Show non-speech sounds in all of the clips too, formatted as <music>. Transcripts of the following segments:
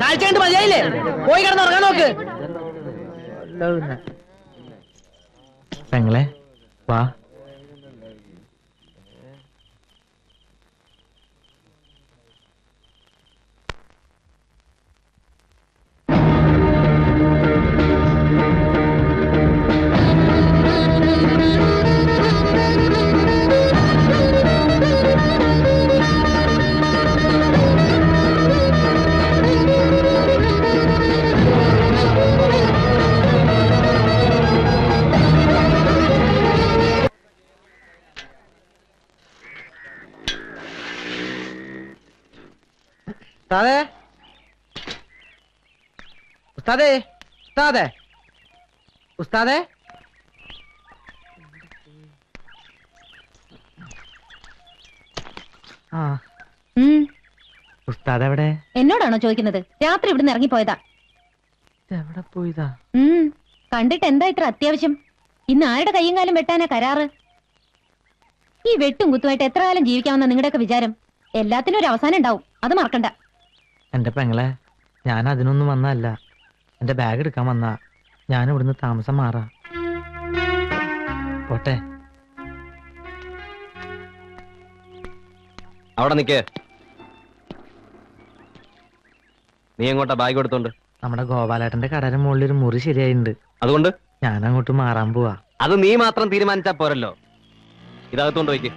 കാഴ്ച കണ്ട് മതിയായില്ലേ? പോയി കിടന്ന് ഉറങ്ങാൻ നോക്ക്. പെങ്ങളെ വാ. ഉസ്താദേ ഉസ്താദേ. ഉസ്താദേ. ആ. ഉം, ഉസ്താദ് എവിടെ? എന്നോടാണോ ചോദിക്കുന്നത്? രാത്രി ഇവിടുന്ന് ഇറങ്ങിപ്പോയതാ. എവിടെ പോയതാ? ഉം, കണ്ടിട്ട് എന്താ ഇത്ര അത്യാവശ്യം? ഇന്ന് ആരുടെ കയ്യും കാലും വെട്ടാനാ കരാറ്? ഈ വെട്ടും കുത്തുമായിട്ട് എത്ര കാലം ജീവിക്കാമെന്ന നിങ്ങളുടെയൊക്കെ വിചാരം? എല്ലാത്തിനും ഒരു അവസാനം ഉണ്ടാവും. അത് മറക്കണ്ട. എന്റെ പെങ്ങളെ ഞാൻ അതിനൊന്നും വന്നതല്ല. എന്റെ ബാഗ് എടുക്കാൻ വന്നാ ഞാൻ ഇവിടുന്ന് താമസം മാറാ. പോട്ടെ. അവിടെ നിക്ക്. നീ എങ്ങോട്ടാ ബാഗ് എടുത്തോണ്ട്? നമ്മുടെ ഗോപാലേട്ടന്റെ കടയുടെ മുകളിൽ ഒരു മുറി ശരിയായിട്ടുണ്ട് അതുകൊണ്ട്? ഞാൻ അങ്ങോട്ട് മാറാൻ പോവാ. അത് നീ മാത്രം തീരുമാനിച്ചാ പോരല്ലോ. ഇതകത്തോണ്ട് വയ്ക്ക്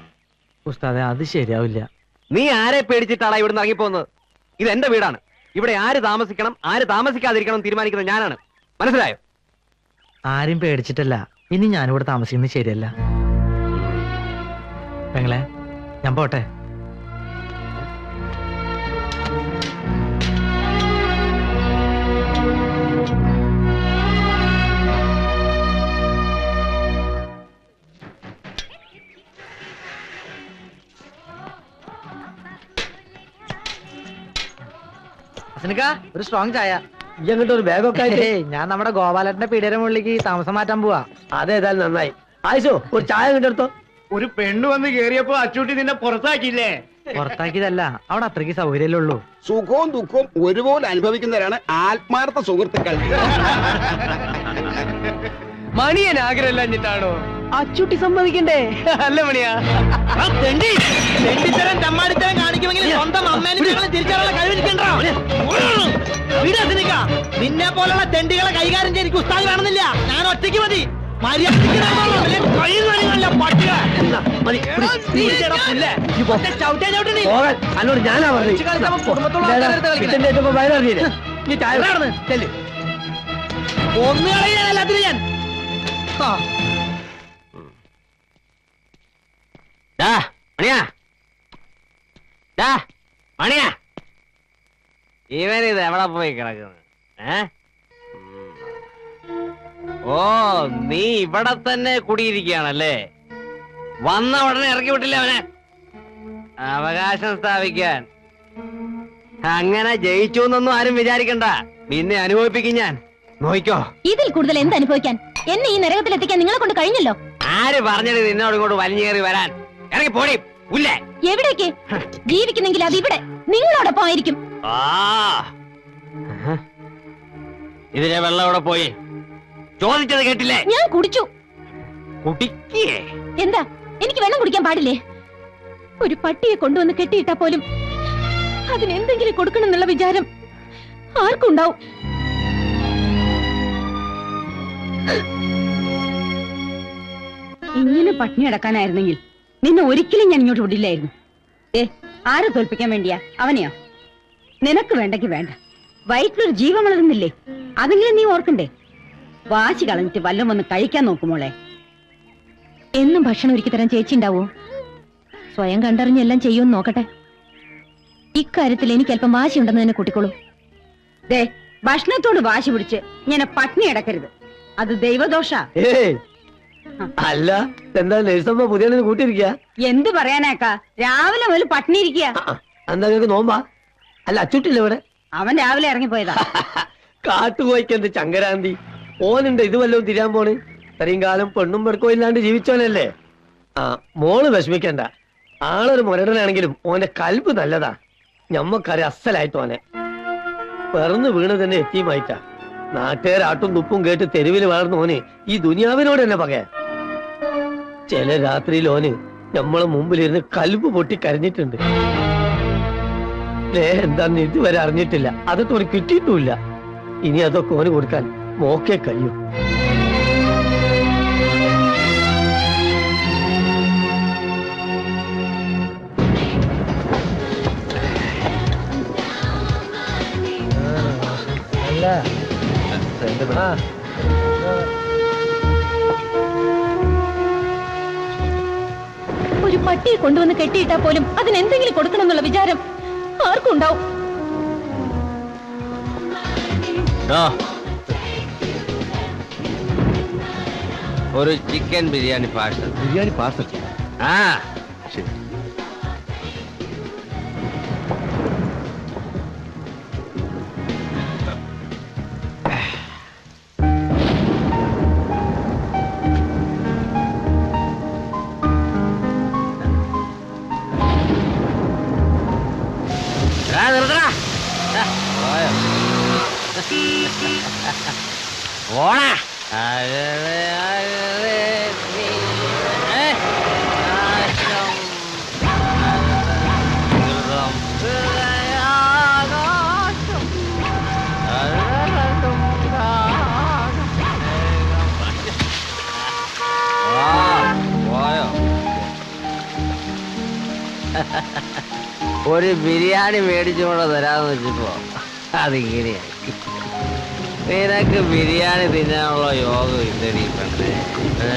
ഉസ്താദെ അത് ശരിയാവില്ല. നീ ആരെ പേടിച്ചിട്ടാണ് ഇവിടുന്ന് ഇറങ്ങിപ്പോന്നത് ഇത് എന്റെ വീടാണ്. ഇവിടെ ആര് താമസിക്കണം ആര് താമസിക്കാതിരിക്കണം തീരുമാനിക്കുന്നത് ഞാനാണ്. മനസ്സിലായോ? ആരും പേടിച്ചിട്ടല്ല. ഇനി ഞാനിവിടെ താമസിക്കുന്നത് ശരിയല്ല. പെങ്ങളെ ഞാൻ പോട്ടെ? ഒരു സ്ട്രോങ് ചായ. ഇങ്ങോട്ട് ഒരു ബാഗൊക്കെ ഒക്കെ ഞാൻ നമ്മുടെ ഗോപാലന്റെ പീടിയുടെ മുകളിലേക്ക് താമസം മാറ്റാൻ പോവാ. അതേതായാലും നന്നായി. ആയിഷോ ഒരു ചായ കിട്ടെടുത്തോ ഒരു പെണ്ണ് വന്ന് കേറിയപ്പോ അച്ചൂട്ടി നിന്നെ പുറത്താക്കിയില്ലേ? പുറത്താക്കിയതല്ല അവിടെ അത്രയ്ക്ക് സൗകര്യമല്ലേ ഉള്ളൂ. സുഖവും ദുഃഖവും ഒരുപോലെ അനുഭവിക്കുന്നവരാണ് ആത്മാർത്ഥ സുഹൃത്തുക്കൾ. മണിയൻ ആഗ്രഹമില്ലാഞ്ഞിട്ടാണോ അച്ചുട്ടി സംഭവിക്കണ്ടേ അല്ല മണിയാ. തെണ്ടിത്തരം ചമ്മാടിത്തരം കാണിക്കുമെങ്കിൽ സ്വന്തം അമ്മേനെ തിരിച്ചറിയാനുള്ള കഴിവിരിക്കണ്ടോ നിന്നെ പോലുള്ള തെണ്ടികളെ കൈകാര്യം ചെയ്ത് ഉസ്താദ് കാണുന്നില്ല ഞാൻ ഒറ്റയ്ക്ക് മതി. അന്നോട് ഞാനാ ചെല്ല്. ഒന്ന് കളയാൻ എല്ലാത്തിനും ഞാൻ. മണിയാ. മണിയാ. ഇവൻ ഇത് എവിടെ പോയി കിടക്കുന്നു? ഏ. ഓ നീ ഇവിടെ തന്നെ കുടിയിരിക്കുകയാണല്ലേ? വന്ന ഉടനെ ഇറക്കി വിട്ടില്ല അവനെ? അവകാശം സ്ഥാപിക്കാൻ. അങ്ങനെ ജയിച്ചു എന്നൊന്നും ആരും വിചാരിക്കണ്ട. നിന്നെ അനുഭവിപ്പിക്കും ഞാൻ. നോയിക്കോ. ഇതിൽ കൂടുതൽ എന്ത് അനുഭവിക്കാൻ? എന്നെ ഈ നരകത്തിൽ എത്തിക്കാൻ നിങ്ങളെ കൊണ്ട് കഴിഞ്ഞല്ലോ? ആര് പറഞ്ഞത് നിന്നോട് ഇങ്ങോട്ട് വലിഞ്ഞേറി വരാൻ? ഇറങ്ങി പോടി എവിടേക്ക്? ജീവിക്കുന്നെങ്കിൽ അത് ഇവിടെ. നിങ്ങളോടൊപ്പം ആയിരിക്കും ആ. ഇതിലെ വെള്ളം അവിടെ പോയി? ചോദിച്ചത് കേട്ടില്ലേ? ഞാൻ കുടിച്ചു. കുടിക്കേ എന്താ? എനിക്ക് വെള്ളം കുടിക്കാൻ പാടില്ലേ? ഒരു പട്ടിയെ കൊണ്ടുവന്ന് കെട്ടിയിട്ടാ പോലും അതിന് എന്തെങ്കിലും കൊടുക്കണം എന്നുള്ള വിചാരം ആർക്കുണ്ടാവും? ഇങ്ങനെ പട്ടിണി അടക്കാനായിരുന്നെങ്കിൽ നിന്നെ ഒരിക്കലും ഞാൻ ഇങ്ങോട്ട് വിടില്ലായിരുന്നു. ഏ ആരെ തോൽപ്പിക്കാൻ വേണ്ടിയാ? അവനെയോ? നിനക്ക് വേണ്ടെങ്കി വേണ്ട. വയറ്റിലൊരു ജീവൻ വളരുന്നില്ലേ? അതെങ്കിലും നീ ഓർക്കണ്ടേ? വാശി കളഞ്ഞിട്ട് വല്ലതും വന്ന് കഴിക്കാൻ നോക്കുമോളെ എന്നും ഭക്ഷണം ഒരുക്കി തരാൻ ചേച്ചി ഉണ്ടാവോ? സ്വയം കണ്ടറിഞ്ഞെല്ലാം ചെയ്യുമെന്ന് നോക്കട്ടെ. ഇക്കാര്യത്തിൽ എനിക്ക് അല്പം വാശിയുണ്ടെന്ന് തന്നെ കൂട്ടിക്കോളൂ. ദേ ഭക്ഷണത്തോട് വാശി പിടിച്ച് ഇങ്ങനെ പട്ടിണി അടക്കരുത് അത് ദൈവദോഷ. അല്ല എന്താ നഴ്സമ്മ പുതിയ കൂട്ടിയിരിക്കുക എന്ത് പറയാനാക്കാ? രാവിലെ മുതൽ പട്ടിണി ഇരിക്കുക എന്താ നിങ്ങൾക്ക് നോമ്പാ? അല്ല അച്ചുട്ടില്ല ഇവിടെ? അവൻ രാവിലെ ഇറങ്ങിപ്പോയതാ <laughs> കാട്ടുപോയിക്കെന്ത് ചങ്കരാന്തി? ഓനുണ്ട് ഇത് വല്ലതും തിരിയാൻ പോണ്? ഇത്രയും കാലം പെണ്ണും പെടുക്കോ ഇല്ലാണ്ട് ജീവിച്ചോനല്ലേ ആ മോൾ വിഷമിക്കണ്ട. ആളൊരു മുരടനാണെങ്കിലും ഓന്റെ കൽബ് നല്ലതാ. ഞമ്മക്കറി അസലായിട്ട് ഓനെ. പിറന്നു വീണ് തന്നെ എത്തിയുമായിട്ടാ. നാട്ടുകാരാട്ടും തുപ്പും കേട്ട് തെരുവിൽ വളർന്ന ഓന് ഈ ദുനിയാവിനോട് തന്നെ പകയാ. ചില രാത്രിയിൽ ഓന് നമ്മളെ മുമ്പിലിരുന്ന് കൽബ് പൊട്ടി കരഞ്ഞിട്ടുണ്ട്. എന്താന്ന് ഇതുവരെ അറിഞ്ഞിട്ടില്ല. അതൊക്കെ ഒരു കിട്ടിയിട്ടുമില്ല. ഇനി അതൊക്കെ ഓന് കൊടുക്കാൻ മോക്കേ കഴിയൂ. ഒരു പട്ടിയെ കൊണ്ടുവന്ന് കെട്ടിയിട്ടാ പോലും അതിന് എന്തെങ്കിലും കൊടുക്കണം എന്നുള്ള വിചാരം ആർക്കും ഉണ്ടാവും. ഒരു chicken biryani parcel. Biryani parcel. ആ. ആ, പോയോ ഒരു ബിരിയാണി മേടിച്ചുകൊണ്ട് തരാമെന്ന് വെച്ചപ്പോ അതിങ്ങനെയായി. നിനക്ക് ബിരിയാണി തിന്നാനുള്ള യോഗം ഇല്ലടി പെണ്ണേ ഏ,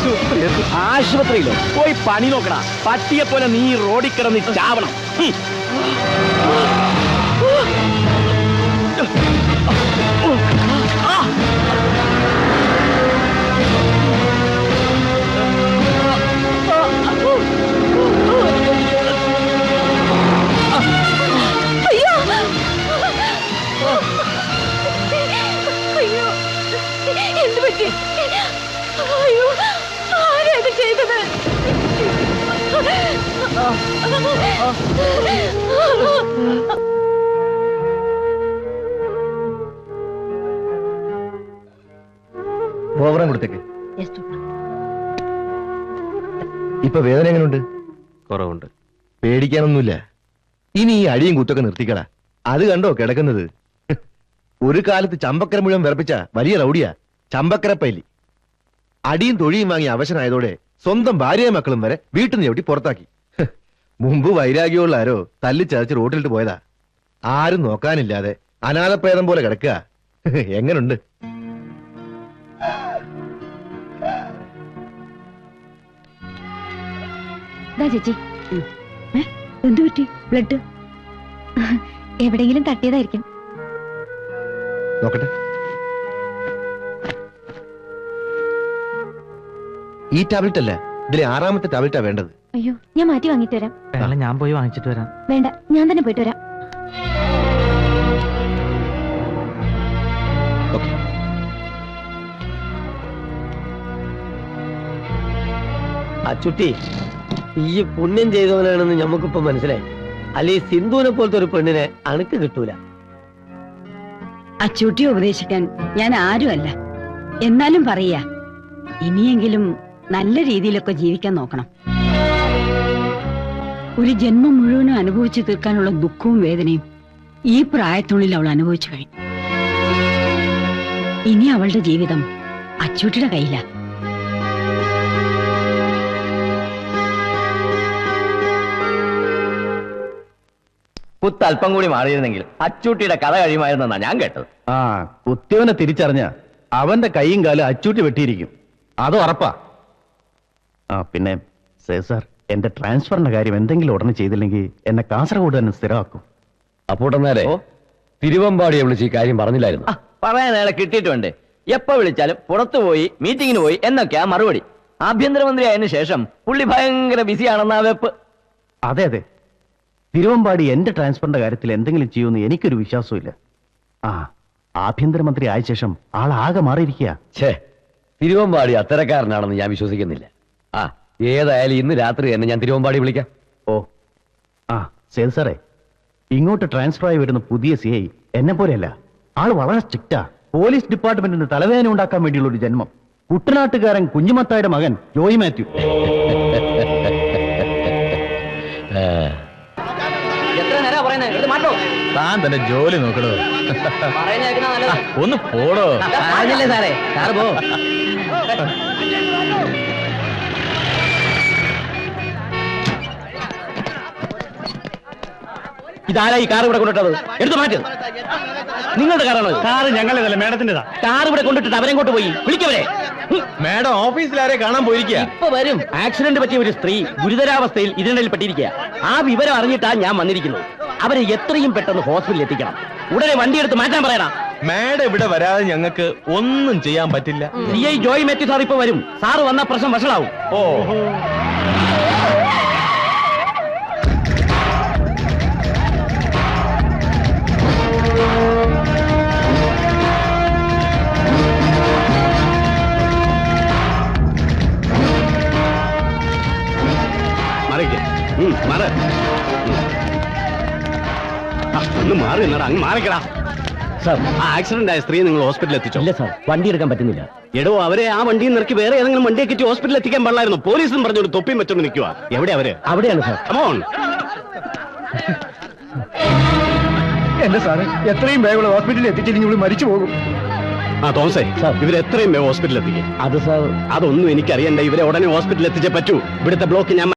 അത്. ആശുപത്രിയിലോ പോയി പണി നോക്കടാ പട്ടിയെ പോലെ നീ റോഡിൽ കിടന്ന് ചാവണം ഹും. ഓവറം കൊടുത്തേക്ക്. ഇപ്പൊ വേദന എങ്ങനെയുണ്ട് കുറവുണ്ട്. പേടിക്കാനൊന്നുമില്ല. ഇനി ഈ അടിയും കുത്തൊക്കെ നിർത്തിക്കട. അത് കണ്ടോ കിടക്കുന്നത്? ഒരു കാലത്ത് ചമ്പക്കര മുഴുവൻ വിറപ്പിച്ച വലിയ റൗഡിയാ. ചമ്പക്കര പൈലി. അടിയും തൊഴിയും വാങ്ങി അവശനായതോടെ സ്വന്തം ഭാര്യയും മക്കളും വരെ വീട്ടിൽ നിന്ന് ചവിട്ടി പുറത്താക്കി. മുമ്പ് വൈരാഗ്യമുള്ള ആരോ തല്ലി ചതച്ച് റോട്ടിലിട്ട് പോയതാ. ആരും നോക്കാനില്ലാതെ അനാഥപ്രേതം പോലെ കിടക്കുക. എങ്ങനുണ്ട്? ചേച്ചി. എന്തു പറ്റി? ബ്ലഡ്? എവിടെയെങ്കിലും തട്ടിയതായിരിക്കും. നോക്കട്ടെ. ഈ ടാബ്ലറ്റ് അല്ല ഇതിലെ ആറാമത്തെ ടാബ്ലറ്റാ വേണ്ടത്. അയ്യോ ഞാൻ മാറ്റി വാങ്ങിട്ട് വരാം. പെങ്ങളെ ഞാൻ പോയി വാങ്ങിച്ചിട്ട് വരാം. വേണ്ട ഞാൻ തന്നെ പോയിട്ട് വരാം. ആ അച്ചുട്ടി ഈ പുണ്യം ചെയ്തവനാണെന്ന് ഞമ്മക്കിപ്പോ മനസ്സിലായി. അല്ലെ സിന്ധുവിനെ പോലത്തെ ഒരു പെണ്ണിനെ അണുക്ക് കിട്ടൂല. അച്ചൂട്ടി ഉപദേശിക്കാൻ ഞാൻ ആരുമല്ല. എന്നാലും പറയാ ഇനിയെങ്കിലും നല്ല രീതിയിലൊക്കെ ജീവിക്കാൻ നോക്കണം. ഒരു ജന്മം മുഴുവനും അനുഭവിച്ചു തീർക്കാനുള്ള ദുഃഖവും വേദനയും ഈ പ്രായത്തിനുള്ളിൽ അവൾ അനുഭവിച്ചു കഴിഞ്ഞു. ഇനി അവളുടെ ജീവിതം അച്ചൂട്ടിയുടെ കയ്യിലാ. കുത്ത് അല്പം കൂടി മാറിയിരുന്നെങ്കിൽ അച്ചൂട്ടിയുടെ കഥ കഴിയുമായിരുന്നെന്നാ ഞാൻ കേട്ടത്. ആ കുത്തിയവനെ തിരിച്ചറിഞ്ഞ അവന്റെ കൈയും കാലും അച്ചൂട്ടി വെട്ടിയിരിക്കും. അത് ഉറപ്പാ. ആ പിന്നെ സേസർ എന്റെ ട്രാൻസ്ഫറിന്റെ കാര്യം എന്തെങ്കിലും ഉടനെ ചെയ്തില്ലെങ്കിൽ എന്നെ കാസർഗോഡ് തന്നെ സ്ഥിരമാക്കും. അപ്പൂട്ടന്നേരെ തിരുവമ്പാടിയെ വിളിച്ച് ഈ കാര്യം പറഞ്ഞില്ലായിരുന്നു. പറയാൻ അയാളെ കിട്ടിയിട്ടുണ്ട്. എപ്പോ വിളിച്ചാലും പുറത്തു പോയി മീറ്റിങ്ങിന് പോയി എന്നൊക്കെയാ മറുപടി. ആഭ്യന്തരമന്ത്രി ആയതിനു ശേഷം പുള്ളി ഭയങ്കര ബിസിയാണെന്നാ വെപ്പ്. അതെ അതെ. തിരുവമ്പാടി എന്റെ ട്രാൻസ്ഫറിന്റെ കാര്യത്തിൽ എന്തെങ്കിലും ചെയ്യുമെന്ന് എനിക്കൊരു വിശ്വാസമില്ല ആ ആഭ്യന്തരമന്ത്രി ആയ ശേഷം ആളാകെ മാറിയിരിക്കുക ഛേ തിരുവമ്പാടി അത്തരക്കാരനാണെന്ന് ഞാൻ വിശ്വസിക്കുന്നില്ല. ആ ഏതായാലും ഇന്ന് രാത്രി തന്നെ ഞാൻ തിരുവമ്പാടി വിളിക്കാം. ഓ ആ സേത് സാറേ ഇങ്ങോട്ട് ട്രാൻസ്ഫർ ആയി വരുന്ന പുതിയ സി ഐ എന്നെ പോലെയല്ല. ആൾ വളരെ സ്ട്രിക്റ്റാ. പോലീസ് ഡിപ്പാർട്ട്മെന്റിന് തലവേദന ഉണ്ടാക്കാൻ വേണ്ടിയുള്ള ഒരു ജന്മം. കുട്ടനാട്ടുകാരൻ കുഞ്ഞുമത്തായുടെ മകൻ ജോയി മാത്യു. താൻ തന്നെ ജോലി നോക്കണോ ഒന്ന് പോടോ. പറഞ്ഞില്ലേ സാറേ? സാറ് പോ. ഇതാരാ ഈ കാർ ഇവിടെ കൊണ്ടിട്ടത് എടുത്തു മാറ്റ്. നിങ്ങളുടെ കാറാണ് കാറ് ഞങ്ങളതല്ല മേഡത്തിന്റെതാ. കാർ ഇവിടെ കൊണ്ടിട്ട് അവരെങ്ങോട്ട് പോയി. വിളിക്കവരെ. മേഡം ഓഫീസിലാരെ കാണാൻ പോയിരിക്കുക ഇപ്പൊ വരും. ആക്സിഡന്റ് പറ്റിയ ഒരു സ്ത്രീ ഗുരുതരാവസ്ഥയിൽ ഇതിനിടയിൽ പെട്ടിരിക്കുക ആ വിവരം അറിഞ്ഞിട്ടാ ഞാൻ വന്നിരിക്കുന്നത്. അവരെ എത്രയും പെട്ടെന്ന് ഹോസ്പിറ്റലിൽ എത്തിക്കണം. ഉടനെ വണ്ടി എടുത്ത് മാറ്റാൻ പറയണം. മാഡം ഇവിടെ വരാതെ ഞങ്ങൾക്ക് ഒന്നും ചെയ്യാൻ പറ്റില്ല. C I Joy Mathew sir ഇപ്പൊ വരും. സാറ് വന്ന പ്രശ്നം വഷളാവും. ഓ. എന്നടാ സാർ. ആ ആക്സിഡന്റ് ആയ സ്ത്രീ നിങ്ങൾ ഹോസ്പിറ്റലിൽ എത്തിച്ചോ? ഇല്ല സാർ. വണ്ടി എടുക്കാൻ പറ്റുന്നില്ല. എടോ അവരെ ആ വണ്ടിയിൽ നിറക്കി വേറെ ഏതെങ്കിലും വണ്ടിയെ കിട്ടി ഹോസ്പിറ്റലിൽ എത്തിക്കാൻ പാടില്ലായിരുന്നു. പോലീസും പറഞ്ഞോണ്ട് തൊപ്പിയും വെച്ചോണ്ട് നിൽക്കുക. എവിടെ അവർ? അവിടെയാണ് സാർ. കമോൺ എന്റെ സാറ് എത്രയും വേഗം ഹോസ്പിറ്റലിൽ എത്തിച്ചില്ലെങ്കിൽ ഇവിടെ മരിച്ചു പോകും. ആ തോമസേ ഇവരെത്രയും എത്രയും വേഗം ഹോസ്പിറ്റലിൽ എത്തിക്കും. അത് സാർ. അതൊന്നും എനിക്കറിയണ്ട. ഇവരെ ഉടനെ ഹോസ്പിറ്റലിൽ എത്തിച്ചേ പറ്റൂ. ഇവിടുത്തെ ബ്ലോക്ക് ഞാൻ